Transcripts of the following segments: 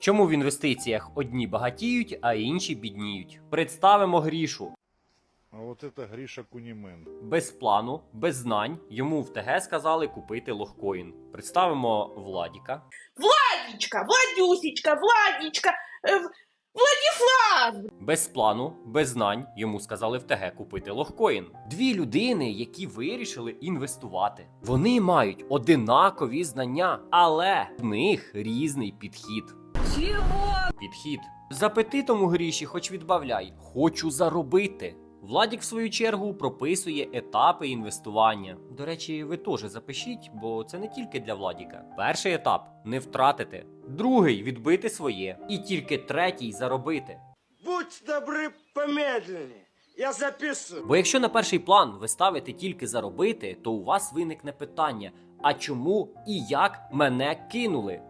Чому в інвестиціях одні багатіють, а інші бідніють? Представимо грішу. А вот это Гриша Кунимен. Без плану, без знань йому в ТГ сказали купити лохкоін. Представимо Владіка. Владічка, Владюсечка, Владічка, е, Владіслав. Без плану, без знань йому сказали в ТГ купити лохкоін. Дві людини, які вирішили інвестувати. Вони мають одинакові знання, але в них різний підхід. Чого? Підхід. З апетитом у гріші, хоч відбавляй, хочу заробити. Владік, в свою чергу, прописує етапи інвестування. До речі, ви теж запишіть, бо це не тільки для Владіка. Перший етап не втратити, другий відбити своє, і тільки третій заробити. Будь добры помедленнее. Я записываю. Бо якщо на перший план ви ставите тільки заробити, то у вас виникне питання: а чому і як мене кинули?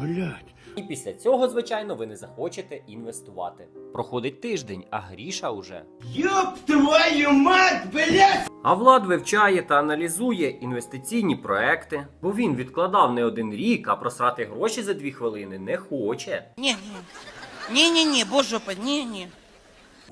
Блять. І після цього, звичайно, ви не захочете інвестувати. Проходить тиждень, а гріша уже. Ёб твою мать, блядь! А Влад вивчає та аналізує інвестиційні проекти, бо він відкладав не один рік, а просрати гроші за дві хвилини не хоче. Не, не, не, не, боже не, не.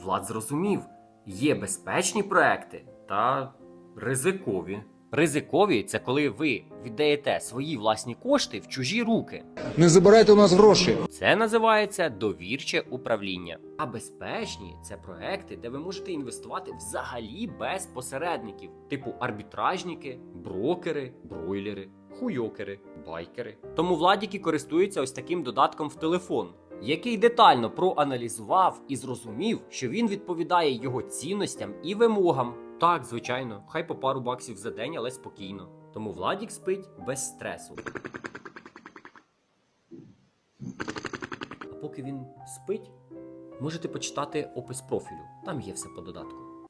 Влад зрозумів, є безпечні проекти та ризикові. Ризикові це коли ви віддаєте свої власні кошти в чужі руки. Не забирайте у нас гроші. Це називається довірче управління. А безпечні це проекти, де ви можете інвестувати взагалі без посередників, типу арбітражники, брокери, бройлери, хуйокери, байкери. Тому владіки користуються ось таким додатком в телефон, який детально проаналізував і зрозумів, що він відповідає його цінностям і вимогам. Так, звичайно, хай по пару баксів за день, але спокійно. Тому Владік спить без стресу. А поки він спить, можете почитати опис профілю. Там є все по додатку.